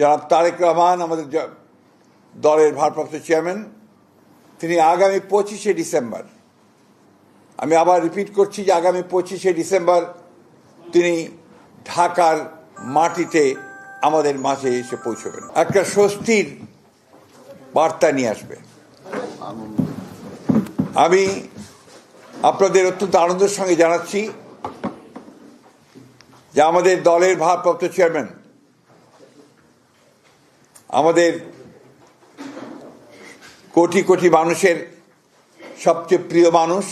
জনাব তারেক রহমান, আমাদের দলের ভারপ্রাপ্ত চেয়ারম্যান, তিনি আগামী পঁচিশে ডিসেম্বর, আমি আবার রিপিট করছি যে আগামী পঁচিশে ডিসেম্বর তিনি ঢাকার মাটিতে আমাদের মাঝে এসে পৌঁছবেন। একটা স্বস্তির বার্তা নিয়ে আসবে। আমি আপনাদের অত্যন্ত আনন্দের সঙ্গে জানাচ্ছি যে আমাদের দলের ভারপ্রাপ্ত চেয়ারম্যান আমাদের কোটি কোটি মানুষের সবচেয়ে প্রিয় মানুষ,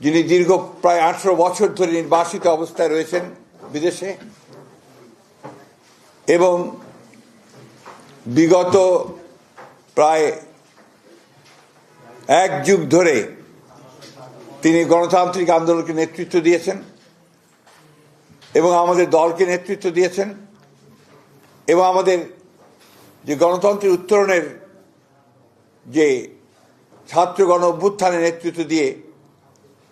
যিনি দীর্ঘ প্রায় আঠারো বছর ধরে নির্বাসিত অবস্থায় রয়েছেন বিদেশে, এবং বিগত প্রায় এক যুগ ধরে তিনি গণতান্ত্রিক আন্দোলনকে নেতৃত্ব দিয়েছেন, এবং আমাদের দলকে নেতৃত্ব দিয়েছেন, এবং আমাদের গণতন্ত্রের উত্তরণের যে ছাত্র গণ অভ্যুত্থানের নেতৃত্ব দিয়ে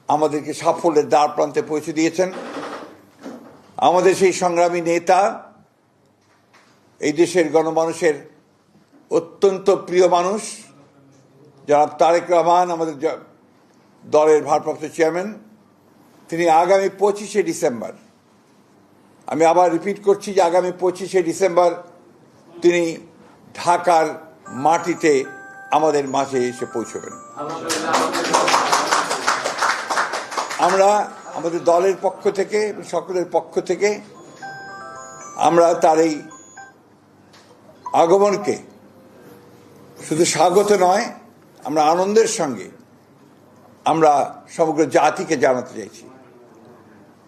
আমাদেরকে সাফল্যের দ্বার প্রান্তে পৌঁছে দিয়েছেন। আমাদের সেই সংগ্রামী নেতা এই দেশের গণমানুষের অত্যন্ত প্রিয় মানুষ যারা তারেক রহমান, আমাদের দলের ভারপ্রাপ্ত চেয়ারম্যান। তিনি আগামী পঁচিশে ডিসেম্বর, আমি আবার রিপিট করছি যে আগামী পঁচিশে ডিসেম্বর তিনি ঢাকার মাটিতে আমাদের মাঝে এসে পৌঁছবেন। আমরা আমাদের দলের পক্ষ থেকে, সকলের পক্ষ থেকে আমরা তার এই আগমনকে শুধু স্বাগত নয়, আমরা আনন্দের সঙ্গে আমরা সমগ্র জাতিকে জানাতে চাইছি।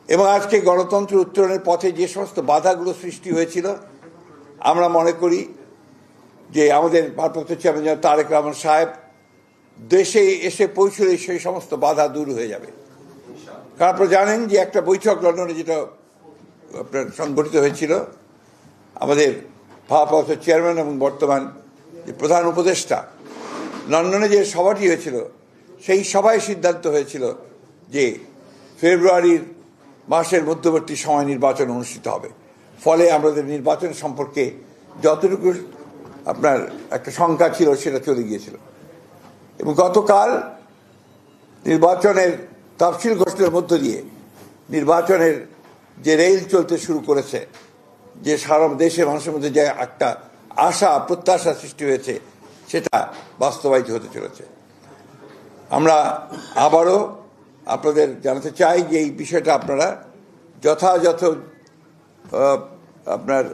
এবং আজকে গণতন্ত্র উত্তরণের পথে যে সমস্ত বাধাগুলো সৃষ্টি হয়েছিল, আমরা মনে করি যে আমাদের ভারপ্রাপ্ত চেয়ারম্যান জনাব তারেক রহমান সাহেব দেশে এসে পৌঁছলে সেই সমস্ত বাধা দূর হয়ে যাবে। কারণ জানেন যে একটা বৈঠক লন্ডনে যেটা আপনার সংগঠিত হয়েছিল, আমাদের ভারপ্রাপ্ত চেয়ারম্যান এবং বর্তমান যে প্রধান উপদেষ্টা, লন্ডনে যে সভাটি হয়েছিল, সেই সভায় সিদ্ধান্ত হয়েছিল যে ফেব্রুয়ারির মাসের মধ্যবর্তী সময় নির্বাচন অনুষ্ঠিত হবে। ফলে আমাদের নির্বাচন সম্পর্কে যতটুকু আপনার একটা শঙ্কা ছিল, সেটা চলে গিয়েছিল। এবং গতকাল নির্বাচনের তফসিল ঘোষণার মধ্য দিয়ে নির্বাচনের যে রেল চলতে শুরু করেছে, যে সারা দেশের মানুষের মধ্যে যে একটা আশা, প্রত্যাশা সৃষ্টি হয়েছে, সেটা বাস্তবায়িত হতে চলেছে। আমরা আবারও আপনাদের জানাতে চাই যে এই বিষয়টা আপনারা যথাযথ আপনার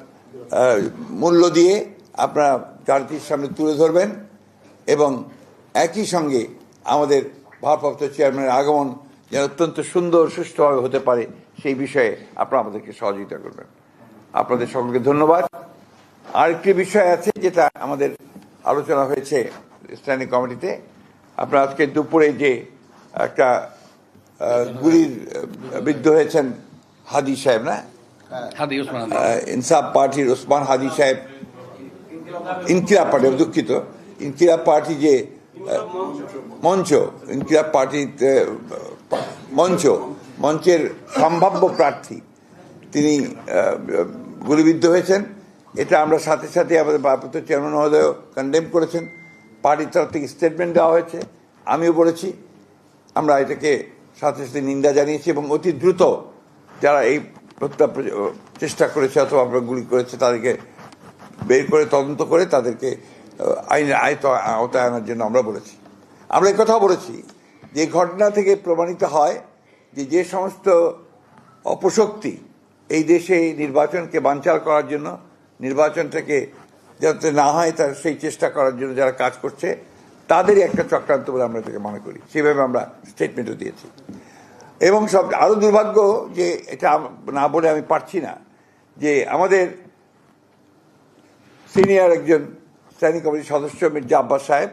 মূল্য দিয়ে আপনারা জাতির সামনে তুলে ধরবেন এবং একই সঙ্গে আমাদের ভারপ্রাপ্ত চেয়ারম্যানের আগমন যেন অত্যন্ত সুন্দর সুষ্ঠুভাবে হতে পারে সেই বিষয়ে আপনারা আমাদেরকে সহযোগিতা করবেন। আপনাদের সকলকে ধন্যবাদ। আরেকটি বিষয় আছে যেটা আমাদের আলোচনা হয়েছে স্ট্যান্ডিং কমিটিতে। আপনারা আজকে দুপুরে যে একটা গুলির বিদ্ধ হয়েছেন হাদি সাহেব না? ইনসাফ পার্টির ওসমান হাদি সাহেব ইনকিলাব পার্টি দুঃখিত। ইনকিলাব পার্টি যে মঞ্চ ইনকিলাব পার্টির আহ, মঞ্চ মঞ্চের সম্ভাব্য প্রার্থী তিনি গুলিবিদ্ধ হয়েছেন। এটা আমরা সাথে সাথে আমাদের ভারপ্রাপ্ত চেয়ারম্যান মহোদয় কন্ডেম করেছেন। পার্টির তরফ থেকে স্টেটমেন্ট দেওয়া হয়েছে। আমিও বলেছি আমরা এটাকে সাথে সাথে নিন্দা জানিয়েছি এবং অতি দ্রুত যারা এই হত্যা চেষ্টা করেছে অথবা আমরা গুলি করেছে তাদেরকে বের করে তদন্ত করে তাদেরকে আইনের আয়ত আওতায় আনার জন্য আমরা বলেছি। আমরা কথাও বলেছি যে ঘটনা থেকে প্রমাণিত হয় যে যে সমস্ত অপশক্তি এই দেশে নির্বাচনকে বানচাল করার জন্য নির্বাচনটাকে যাতে না হয় তার সেই চেষ্টা করার জন্য যারা কাজ করছে, তাদেরই একটা চক্রান্ত বলে আমরা এটাকে মনে করি। সেভাবে আমরা স্টেটমেন্টও দিয়েছি। এবং সব আরও দুর্ভাগ্য যে এটা না বলে আমি পারছি না যে আমাদের সিনিয়র একজন স্ট্যান্ডিং কমিটির সদস্য মির্জা আব্বাস সাহেব।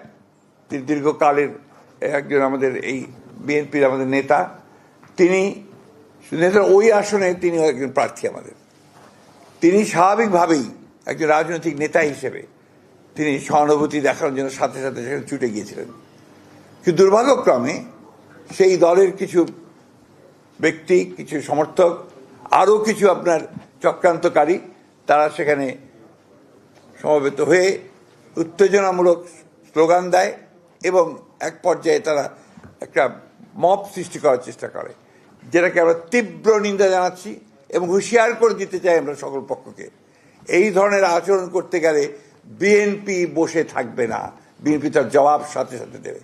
তিনি দীর্ঘকালের একজন আমাদের এই বিএনপির আমাদের নেতা। তিনি নেতার ওই আসনে তিনি একজন প্রার্থী আমাদের। তিনি স্বাভাবিকভাবেই একজন রাজনৈতিক নেতা হিসেবে তিনি সহানুভূতি দেখানোর জন্য সাথে সাথে সেখানে ছুটে গিয়েছিলেন। কিন্তু দুর্ভাগ্যক্রমে সেই দলের কিছু ব্যক্তি, কিছু সমর্থক, আরও কিছু আপনার চক্রান্তকারী, তারা সেখানে সমবেত হয়ে উত্তেজনামূলক স্লোগান দেয় এবং এক পর্যায়ে তারা একটা মপ সৃষ্টি করার চেষ্টা করে, যেটাকে আমরা তীব্র নিন্দা জানাচ্ছি এবং হুঁশিয়ার করে দিতে চাই আমরা সকল পক্ষকে। এই ধরনের আচরণ করতে গেলে বিএনপি বসে থাকবে না। বিএনপি তার জবাব সাথে সাথে দেবে।